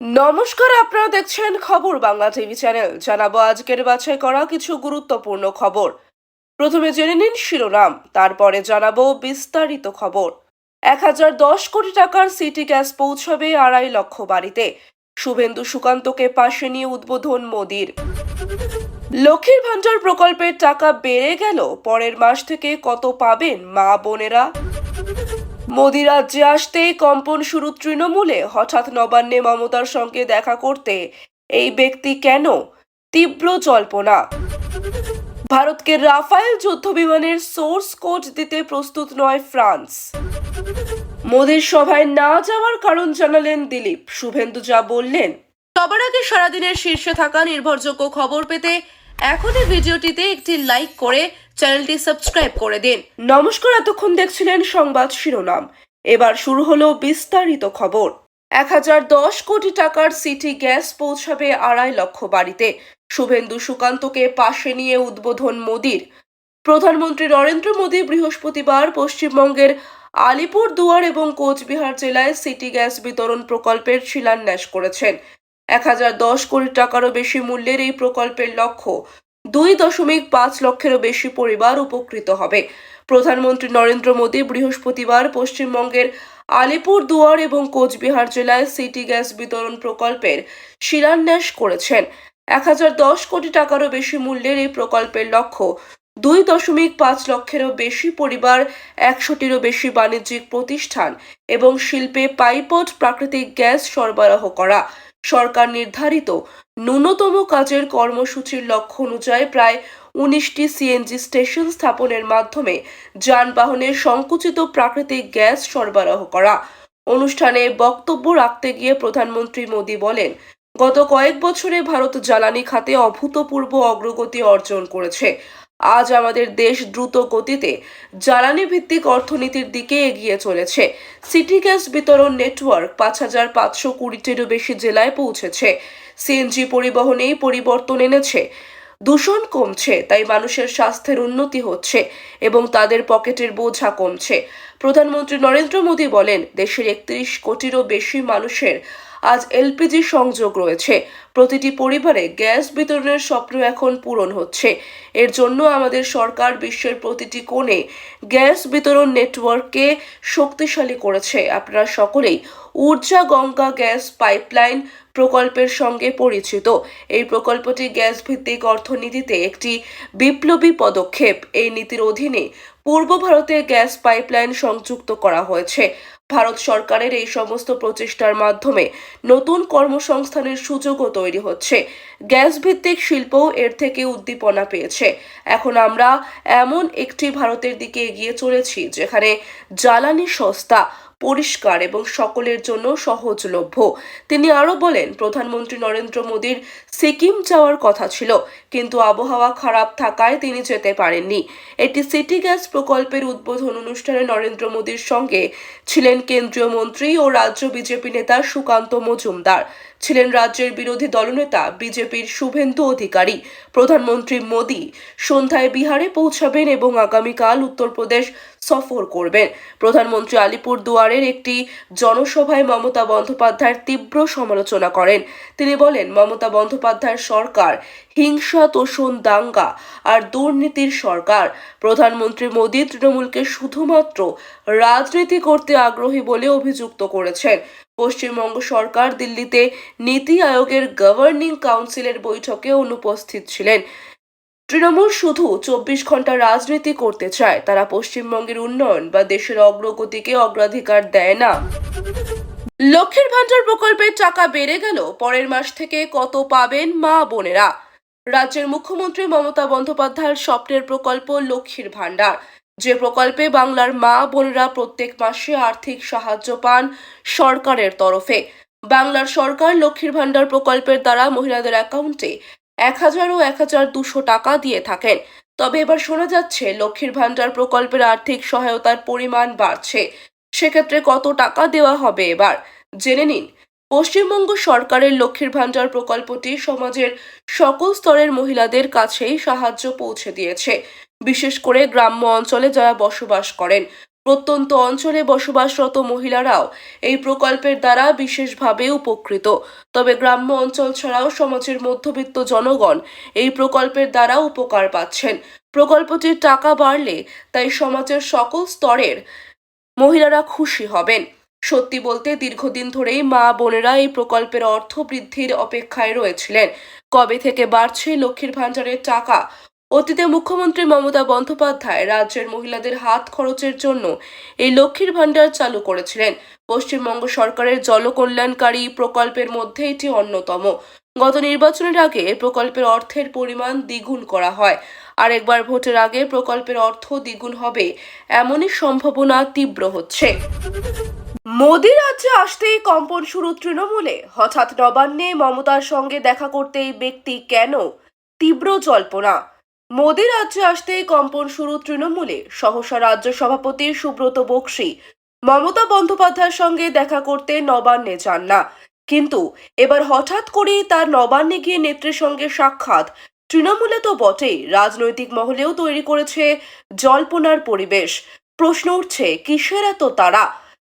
নমস্কার, আপনারা দেখছেন খবর বাংলা টিভি চ্যানেল। জানাব আজকের বাছাই করা কিছু গুরুত্বপূর্ণ খবর। প্রথমে জেনে নিন শিরোনাম, তারপরে জানাব বিস্তারিত খবর। এক হাজার দশ কোটি টাকার সিটি গ্যাস পৌঁছাবে আড়াই লক্ষ বাড়িতে। শুভেন্দু সুকান্তকে পাশে নিয়ে উদ্বোধন মোদির। লক্ষ্মীর ভাণ্ডার প্রকল্পের টাকা বেড়ে গেল, পরের মাস থেকে কত পাবেন মা বোনেরা? মোদি রাজ্যে আসতেই কম্পন শুরু তৃণমূলে। হঠাৎ নবান্নে মমতার সঙ্গে দেখা করতে এই ব্যক্তি কেন? তীব্র জল্পনা। ভারতকে রাফায়েল যুদ্ধ বিমানের সোর্স কোড দিতে প্রস্তুত নয় ফ্রান্স। মোদির সভায় না যাওয়ার কারণ জানালেন দিলীপ। শুভেন্দু যা বললেন, সবার আগে সারাদিনের শীর্ষে থাকা নির্ভরযোগ্য খবর পেতে এখনই ভিডিওটিতে একটি লাইক করে চ্যানেলটি সাবস্ক্রাইব করে দিন। নমস্কার, এতক্ষণ দেখছিলেন সংবাদ শিরোনাম। এবার শুরু হলো বিস্তারিত খবর। এক হাজার দশ কোটি টাকার সিটি গ্যাস পৌঁছাবে আড়াই লক্ষ বাড়িতে। শুভেন্দু সুকান্তকে পাশে নিয়ে উদ্বোধন মোদির। প্রধানমন্ত্রী নরেন্দ্র মোদী বৃহস্পতিবার পশ্চিমবঙ্গের আলিপুর দুয়ার এবং কোচবিহার জেলায় সিটি গ্যাস বিতরণ প্রকল্পের শিলান্যাস করেছেন। এক হাজার দশ কোটি টাকারও বেশি মূল্যের এই প্রকল্পের লক্ষ্য দুই দশমিক পাঁচ লক্ষেরও বেশি পরিবার উপকৃত হবে। প্রধানমন্ত্রী নরেন্দ্র মোদী বৃহস্পতিবার পশ্চিমবঙ্গের আলিপুর, দুয়ার এবং কোচবিহার জেলায় সিটি গ্যাস বিতরণ প্রকল্পের শিলান্যাস করেছেন। এক হাজার দশ কোটি টাকারও বেশি মূল্যের এই প্রকল্পের লক্ষ্য দুই দশমিক পাঁচ লক্ষেরও বেশি পরিবার, একশোটিরও বেশি বাণিজ্যিক প্রতিষ্ঠান এবং শিল্পে পাইপট প্রাকৃতিক গ্যাস সরবরাহ করা। সরকার নির্ধারিত ন্যূনতম কাজের কর্মসূচির লক্ষ্য অনুযায়ী প্রায় উনিশটি সিএনজি স্টেশন স্থাপনের মাধ্যমে যানবাহনের সংকুচিত প্রাকৃতিক গ্যাস সরবরাহ করা। অনুষ্ঠানে বক্তব্য রাখতে গিয়ে প্রধানমন্ত্রী মোদী বলেন, গত কয়েক বছরে ভারত জ্বালানি খাতে অভূতপূর্ব অগ্রগতি অর্জন করেছে। আজ আমাদের দেশ দ্রুত গতিতে জ্বালানি ভিত্তিক অর্থনীতির দিকে এগিয়ে চলেছে। সিটি গ্যাস বিতরণ নেটওয়ার্ক পাঁচ হাজার পাঁচশো কুড়িটিরও বেশি জেলায় পৌঁছেছে। সিএনজি পরিবহনেই পরিবর্তন এনেছে। দূষণ কমছে, তাই মানুষের স্বাস্থ্যের উন্নতি হচ্ছে এবং তাদের পকেটের বোঝা কমছে। প্রধানমন্ত্রী নরেন্দ্র মোদী বলেন, দেশের একত্রিশ কোটিরও বেশি মানুষের আজ এলপিজি সংযোগ রয়েছে। প্রতিটি পরিবারে গ্যাস বিতরণের স্বপ্ন এখন পূরণ হচ্ছে। এর জন্য আমাদের সরকার বিশ্বের প্রতিটি কোণে গ্যাস বিতরণ নেটওয়ার্ককে শক্তিশালী করেছে। আপনারা সকলেই ঊর্জা গঙ্গা গ্যাস পাইপলাইন প্রকল্পের সঙ্গে পরিচিত। এই প্রকল্পটি গ্যাস ভিত্তিক অর্থনীতিতে একটি বিপ্লবী পদক্ষেপ। এই নীতির অধীনে পূর্ব ভারতে গ্যাস পাইপলাইন সংযুক্ত করা হয়েছে। ভারত সরকারের এই সমস্ত প্রচেষ্টার মাধ্যমে নতুন কর্মসংস্থানের সুযোগও তৈরি হচ্ছে। গ্যাস ভিত্তিক শিল্পও এর থেকে উদ্দীপনা পেয়েছে। এখন আমরা এমন একটি ভারতের দিকে এগিয়ে চলেছি যেখানে জ্বালানি সস্তা পরিষ্কার এবং সকলের জন্য সহজলভ্য। তিনি আরও বলেন, প্রধানমন্ত্রী নরেন্দ্র মোদীর সিকিম যাওয়ার কথা ছিল, কিন্তু আবহাওয়া খারাপ থাকায় তিনি যেতে পারেননি। এটি সিটি গ্যাস প্রকল্পের উদ্বোধন অনুষ্ঠানে নরেন্দ্র মোদীর সঙ্গে ছিলেন কেন্দ্রীয় মন্ত্রী ও রাজ্য বিজেপি নেতা সুকান্ত মজুমদার। ছিলেন রাজ্যের বিরোধী দলনেতা, বিজেপির শুভেন্দু অধিকারী। প্রধানমন্ত্রী মোদী সন্ধ্যায় বিহারে পৌঁছাবেন এবং আগামীকাল উত্তরপ্রদেশ সফর করবেন। প্রধানমন্ত্রী আলিপুর দুয়ারের একটি জনসভায় মমতা বন্দ্যোপাধ্যায়ের তীব্র সমালোচনা করেন। তিনি বলেন, মমতা বন্দ্যোপাধ্যায়ের সরকার হিংসা, তোষণ, দাঙ্গা আর দুর্নীতির সরকার। প্রধানমন্ত্রী মোদী তৃণমূলকে শুধুমাত্র রাজনীতি করতে আগ্রহী বলে অভিযুক্ত করেছেন। পশ্চিমবঙ্গ সরকার দিল্লিতে নীতি আয়োগের গভর্নিং কাউন্সিলের বৈঠকে অনুপস্থিত ছিলেন। তৃণমূল শুধু চব্বিশ ঘণ্টা রাজনীতি করতে চায়, তারা পশ্চিমবঙ্গের উন্নয়ন বা দেশের অগ্রগতিকে অগ্রাধিকার দেয় না। লক্ষ্মীর ভাণ্ডার প্রকল্পের টাকা বেড়ে গেল, পরের মাস থেকে কত পাবেন মা বোনেরা? রাজ্যের মুখ্যমন্ত্রী মমতা বন্দ্যোপাধ্যায়ের স্বপ্নের প্রকল্প লক্ষ্মীর ভাণ্ডার। যে প্রকল্পে বাংলার মা বোনেরা প্রত্যেক মাসে আর্থিক সাহায্য পান সরকারের তরফে। বাংলার সরকার লক্ষ্মীর ভাণ্ডার প্রকল্পের দ্বারা মহিলাদের অ্যাকাউন্টে এক হাজার ও এক হাজার দুশো টাকা দিয়ে থাকেন। তবে এবার শোনা যাচ্ছে, লক্ষ্মীর ভাণ্ডার প্রকল্পের আর্থিক সহায়তার পরিমাণ বাড়ছে। সেক্ষেত্রে কত টাকা দেওয়া হবে এবার? জেনে নিন। পশ্চিমবঙ্গ সরকারের লক্ষ্মীর ভাণ্ডার প্রকল্পটি সমাজের সকল স্তরের মহিলাদের কাছেই সাহায্য পৌঁছে দিয়েছে। বিশেষ করে গ্রাম্য অঞ্চলে যারা বসবাস করেন প্রত্যন্ত অঞ্চলে বসবাসরত মহিলারাও এই প্রকল্পের দ্বারা বিশেষভাবে উপকৃত। তবে গ্রাম্য অঞ্চল ছাড়াও সমাজের মধ্যবিত্ত জনগণ এই প্রকল্পের দ্বারা উপকার পাচ্ছেন। প্রকল্পটির টাকা বাড়লে তাই সমাজের সকল স্তরের মহিলারা খুশি হবেন। সত্যি বলতে দীর্ঘদিন ধরেই মা বোনেরা এই প্রকল্পের অর্থ বৃদ্ধির অপেক্ষায় রয়েছিলেন। কবে থেকে বাড়ছে লক্ষ্মীর ভাণ্ডারের টাকা অতীতে মুখ্যমন্ত্রী মমতা বন্দ্যোপাধ্যায় রাজ্যের মহিলাদের হাত খরচের জন্য এই লক্ষ্মীর ভাণ্ডার চালু করেছিলেন। পশ্চিমবঙ্গ সরকারের জলকল্যাণকারী প্রকল্পের মধ্যে এটি অন্যতম। গত নির্বাচনের আগে প্রকল্পের অর্থের পরিমাণ দ্বিগুণ করা হয়। আর একবার ভোটের আগে প্রকল্পের অর্থ দ্বিগুণ হবে এমনই সম্ভাবনা তীব্র হচ্ছে। মোদি রাজ্যে আসতেই কম্পন শুরু তৃণমূলে। হঠাৎ নবান্নে মমতার সঙ্গে দেখা করতে এই ব্যক্তি কেন? তীব্র জল্পনা। মোদি রাজ্যে আসতেই কম্পন শুরু তৃণমূলে। সহসা রাজ্য সভাপতি সুব্রত বক্সি মমতা বন্দ্যোপাধ্যায়ের সঙ্গে দেখা করতে নবান্নে যান না। কিন্তু এবার হঠাৎ করেই তার নবান্নে গিয়ে নেত্রীর সঙ্গে সাক্ষাৎ। তৃণমূলে তো বটেই, রাজনৈতিক মহলেও তৈরি করেছে জল্পনার পরিবেশ। প্রশ্ন উঠছে, কিসের এত তারা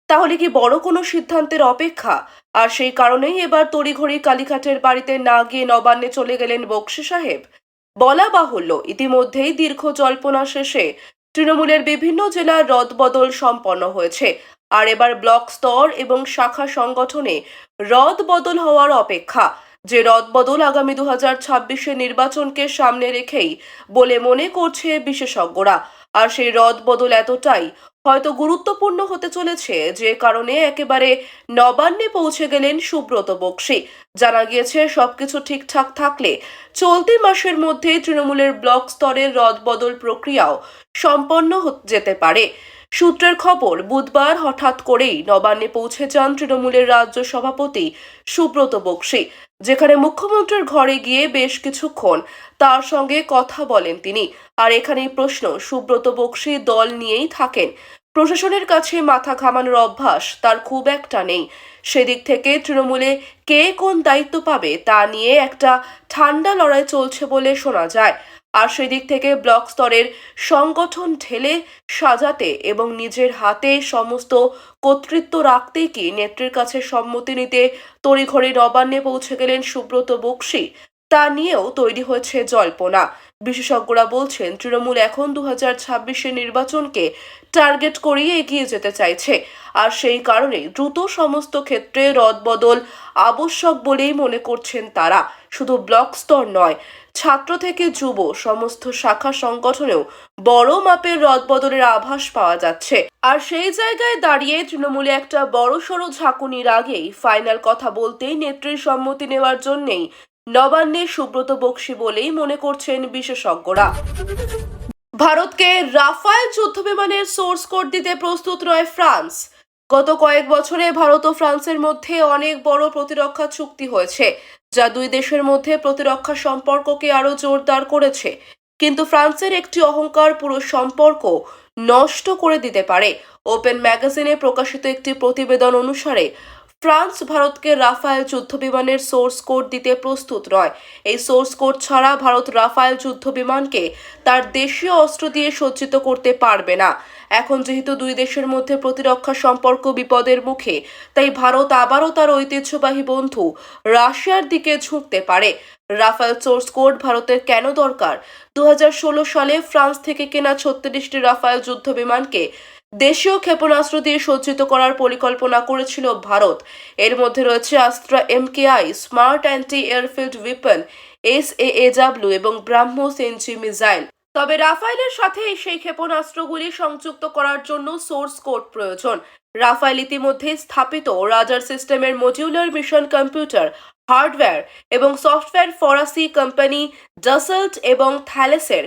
তাহলে কি বড় কোনো সিদ্ধান্তের অপেক্ষা? আর সেই কারণেই এবার তড়িঘড়ি কালীঘাটের বাড়িতে না গিয়ে নবান্নে চলে গেলেন বক্সি সাহেব। বলা বাহুল্য। ইতিমধ্যেই দীর্ঘ জল্পনা শেষে তৃণমূলের বিভিন্ন জেলার রদবদল সম্পন্ন হয়েছে। আর এবার ব্লক স্তর এবং শাখা সংগঠনে রদ বদল হওয়ার অপেক্ষা। যে রদবদল আগামী দু হাজার নির্বাচনকে সামনে রেখেই বলে মনে করছে বিশেষজ্ঞরা। আর সেই রদবদল এতটাই হয়তো গুরুত্বপূর্ণ হতে চলেছে, যে কারণে একেবারে নবান্নে পৌঁছে গেলেন সুব্রত বক্সি। জানা গিয়েছে, সবকিছু ঠিকঠাক থাকলে চলতি মাসের মধ্যে তৃণমূলের ব্লক স্তরের রদবদল প্রক্রিয়াও সম্পন্ন যেতে পারে। সূত্রের খবর, বুধবার হঠাৎ করেই নবান্নে পৌঁছে যান তৃণমূলের রাজ্য সভাপতি সুব্রত বক্সি, যেখানে মুখ্যমন্ত্রীর ঘরে গিয়ে বেশ কিছুক্ষণ তার সঙ্গে কথা বলেন তিনি। আর এখানেই প্রশ্ন, সুব্রত বক্সি দল নিয়েই থাকেন। প্রশাসনের কাছে মাথা ঘামানোর অভ্যাস তার খুব একটা নেই। সেদিক থেকে তৃণমূলে কে কোন দায়িত্ব পাবে তা নিয়ে একটা ঠান্ডা লড়াই চলছে বলে শোনা যায়। আর সেদিক থেকে ব্লক স্তরের সংগঠন ঢেলে সাজাতে এবং নিজের হাতে সমস্ত কর্তৃত্ব রাখতেই কি নেত্রীর কাছে সম্মতি নিতে তড়িঘড়ি নবান্নে পৌঁছে গেলেন সুব্রত বক্সি। তা নিয়েও তৈরি হয়েছে জল্পনা। বিশেষজ্ঞরা বলছেন, তৃণমূল এখন দু হাজার নির্বাচনকে টার্গেট করিয়ে এগিয়ে যেতে চাইছে। আর সেই কারণে দ্রুত সমস্ত ক্ষেত্রে রদবদল আবশ্যক বলেই মনে করছেন তারা। শুধু ব্লক স্তর নয়, ছাত্র থেকে যুব, সমস্ত শাখা সংগঠনেও বড় মাপের রদবদলের আভাস পাওয়া যাচ্ছে। আর সেই জায়গায় দাঁড়িয়ে তৃণমূলে একটা বড় সড়ো ঝাঁকুনির আগেই ফাইনাল কথা বলতেই নেত্রীর সম্মতি নেওয়ার জন্যেই নবান্নে সুব্রত বক্সি বলেই মনে করছেন বিশেষজ্ঞরা। ভারতকে রাফায়েল যুদ্ধ বিমানের সোর্স কোড দিতে প্রস্তুত নয় ফ্রান্স। গত কয়েক বছরে ভারত ও ফ্রান্সের মধ্যে অনেক বড় প্রতিরক্ষা চুক্তি হয়েছে, যা দুই দেশের মধ্যে প্রতিরক্ষা সম্পর্ককে আরও জোরদার করেছে। কিন্তু ফ্রান্সের একটি অহংকার পুরো সম্পর্ক নষ্ট করে দিতে পারে। ওপেন ম্যাগাজিনে প্রকাশিত একটি প্রতিবেদন অনুসারে ফ্রান্স ভারতকে রাফায়েল যুদ্ধ বিমানের সোর্স কোড দিতে প্রস্তুত নয়। এই সোর্স কোড ছাড়া ভারত রাফায়েল যুদ্ধ বিমানকে তার দেশীয় অস্ত্র দিয়ে সজ্জিত করতে পারবে না। এখন যেহেতু দুই দেশের মধ্যে প্রতিরক্ষা সম্পর্ক বিপদের মুখে, তাই ভারত আবারও তার ঐতিহ্যবাহী বন্ধু রাশিয়ার দিকে ঝুঁকতে পারে। রাফায়েল সোর্স কোড ভারতের কেন দরকার? দু হাজার ষোলো সালে ফ্রান্স থেকে কেনা ছত্রিশটি রাফায়েল যুদ্ধ বিমানকে দেশীয় ক্ষেপণাস্ত্র দিয়ে সজ্জিত করার পরিকল্পনা করেছিল ভারত। এর মধ্যে রয়েছে Astra MKI, smart anti airfield weapon, S A A W এবং ব্রাহ্মোস এনজি মিসাইল। তবে রাফায়েলের সাথে সেই ক্ষেপণাস্ত্রগুলি সংযুক্ত করার জন্য সোর্স কোড প্রয়োজন। রাফায়েল ইতিমধ্যে স্থাপিত রাজার সিস্টেমের মডিউলার মিশন কম্পিউটার, হার্ডওয়্যার এবং সফটওয়্যার ফরাসি কোম্পানি ডাসল্ট এবং থ্যালেসের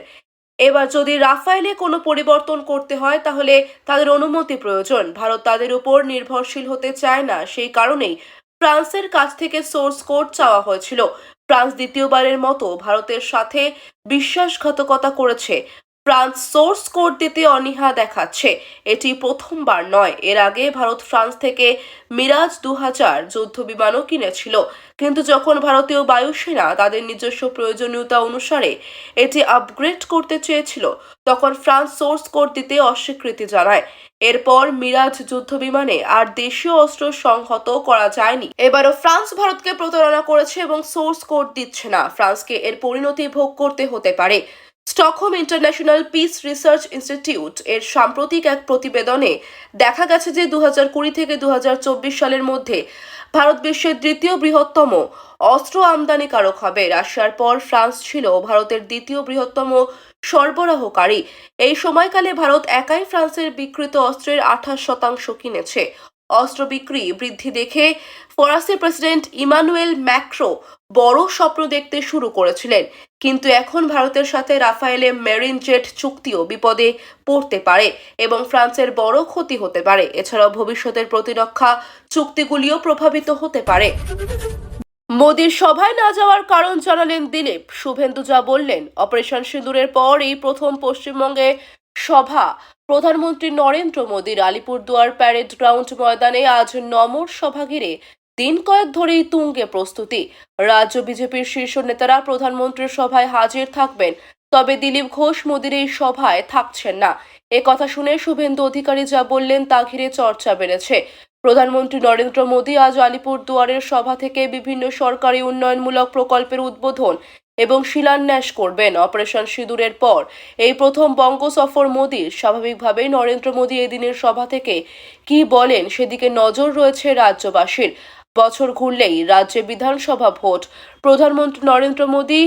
এবার যদি রাফায়েলে কোনো পরিবর্তন করতে হয়, তাহলে তাদের অনুমতি প্রয়োজন। ভারত তাদের উপর নির্ভরশীল হতে চায় না, সেই কারণেই ফ্রান্সের কাছ থেকে সোর্স কোড চাওয়া হয়েছিল। ফ্রান্স দ্বিতীয়বারের মতো ভারতের সাথে বিশ্বাসঘাতকতা করেছে। ফ্রান্স সোর্স কোড দিতে অনীহা দেখাচ্ছে। এটি প্রথমবার নয়। এর আগে ভারত ফ্রান্স থেকে মিরাজ দু হাজার যুদ্ধ বিমানও কিনেছিল। কিন্তু যখন ভারতীয় বায়ুসেনা তাদের নিজস্ব প্রয়োজনীয়তা অনুসারে এটি আপগ্রেড করতে চেয়েছিল, তখন ফ্রান্স সোর্স কোড দিতে অস্বীকৃতি জানায়। এরপর মিরাজ যুদ্ধ বিমানে আর দেশীয় অস্ত্র সংহত করা যায়নি। এবারও ফ্রান্স ভারতকে প্রতারণা করেছে এবং সোর্স কোড দিচ্ছে না। ফ্রান্সকে এর পরিণতি ভোগ করতে হতে পারে। Stockholm International Peace Research Institute এর সাম্প্রতিক এক প্রতিবেদনে দেখা গেছে যে দু কুড়ি থেকে দুহাজার চব্বিশ সালের মধ্যে ভারত বিশ্বের দ্বিতীয় বৃহত্তম অস্ত্র আমদানিকারক হবে। রাশিয়ার পর ফ্রান্স ছিল ভারতের দ্বিতীয় বৃহত্তম সরবরাহকারী। এই সময়কালে ভারত একাই ফ্রান্সের বিকৃত অস্ত্রের আঠাশ শতাংশ কিনেছে। অস্ত্র বিক্রি বৃদ্ধি দেখে ফরাসি প্রেসিডেন্ট ইমানুয়েল ম্যাক্রো বড় স্বপ্ন দেখতে শুরু করেছিলেন। কিন্তু এখন ভারতের সাথে রাফায়েলে মেরিন জেট চুক্তিও বিপদে পড়তে পারে এবং ফ্রান্সের বড় ক্ষতি হতে পারে। এছাড়াও ভবিষ্যতের প্রতিরক্ষা চুক্তিগুলিও প্রভাবিত হতে পারে। মোদির সভায় না যাওয়ার কারণ জানালেন দিলীপ। শুভেন্দু যা বললেন, অপারেশন সিঁদুরের পর এই প্রথম পশ্চিমবঙ্গে সভা। প্রধানমন্ত্রী নরেন্দ্র মোদীর আলিপুরদুয়ার প্যারেড গ্রাউন্ড ময়দানে আজ নমর সভা ঘিরে দিন কয়েক ধরেই তুঙ্গে প্রস্তুতি। রাজ্য বিজেপির শীর্ষ নেতারা প্রধানমন্ত্রীর সভায় হাজির থাকবেন, তবে দিলীপ ঘোষ মোদীর এই সভায় থাকছেন না। এ কথা শুনে শুভেন্দু অধিকারী যা বললেন তা ঘিরে চর্চা বেড়েছে। প্রধানমন্ত্রী নরেন্দ্র মোদী আজ আলিপুর দুয়ারের সভা থেকে বিভিন্ন সরকারি উন্নয়নমূলক প্রকল্পের উদ্বোধন এবং শিলান্যাস করবেন। অপারেশন সিঁদুরের পর এই প্রথম বঙ্গ সফর মোদীর। স্বাভাবিকভাবেই নরেন্দ্র মোদী এদিনের সভা থেকে কি বলেন সেদিকে নজর রয়েছে রাজ্যবাসীর। বছর ঘুরলেই রাজ্যে বিধানসভা ভোট। প্রধানমন্ত্রী নরেন্দ্র মোদী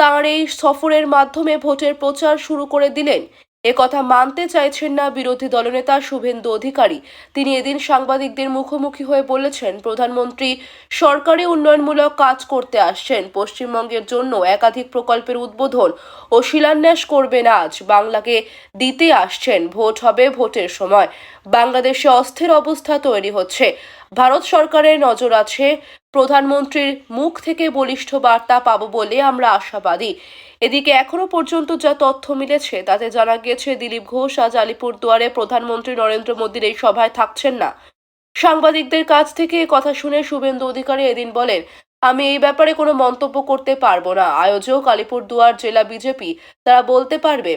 তাঁর এই সফরের মাধ্যমে ভোটের প্রচার শুরু করে দিলেন। একথা মানতে চাইছেন না বিরোধী দলনেতা শুভেন্দু অধিকারী। তিনি এদিন সাংবাদিকদের মুখোমুখি হয়ে বলেছেন, প্রধানমন্ত্রী সরকারি উন্নয়নমূলক কাজ করতে আসছেন। পশ্চিমবঙ্গের জন্য একাধিক প্রকল্পের উদ্বোধন ও শিলান্যাস করবেন আজ। বাংলাকে দিতে আসছেন, ভোট হবে ভোটের সময়। বাংলাদেশে অস্থির অবস্থা তৈরি হচ্ছে। ভারত সরকারের নজর আছে প্রধানমন্ত্রীর মুখ থেকে বলিষ্ঠ বার্তা পাবো বলে আমরা আশাবাদী। এদিকে এখনও পর্যন্ত যা তথ্য মিলেছে, তাতে জানা গিয়েছে, দিলীপ ঘোষ আজ আলিপুরদুয়ারে প্রধানমন্ত্রী নরেন্দ্র মোদীর এই সভায় থাকছেন না। সাংবাদিকদের কাছ থেকে কথা শুনে শুভেন্দু অধিকারী এদিন বলেন, আমি এই ব্যাপারে কোনো মন্তব্য করতে পারব না। আয়োজক আলিপুরদুয়ার জেলা বিজেপি, তারা বলতে পারবে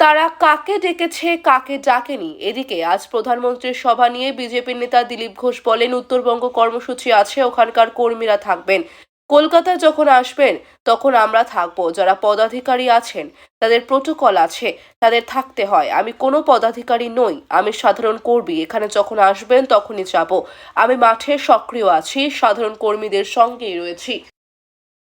তারা কাকে ডেকেছে, কাকে ডাকেনি? এদিকে আজ প্রধানমন্ত্রীর সভা নিয়ে বিজেপির নেতা দিলীপ ঘোষ বলেন, উত্তরবঙ্গ কর্মসূচি আছে, ওখানকার কর্মীরা থাকবেন। কলকাতায় যখন আসবেন, তখন আমরা থাকব। যারা পদাধিকারী আছেন, তাদের প্রোটোকল আছে, তাদের থাকতে হয়। আমি কোনো পদাধিকারী নই, আমি সাধারণ কর্মী। এখানে যখন আসবেন, তখনই যাব। আমি মাঠে সক্রিয় আছি, সাধারণ কর্মীদের সঙ্গেই রয়েছি।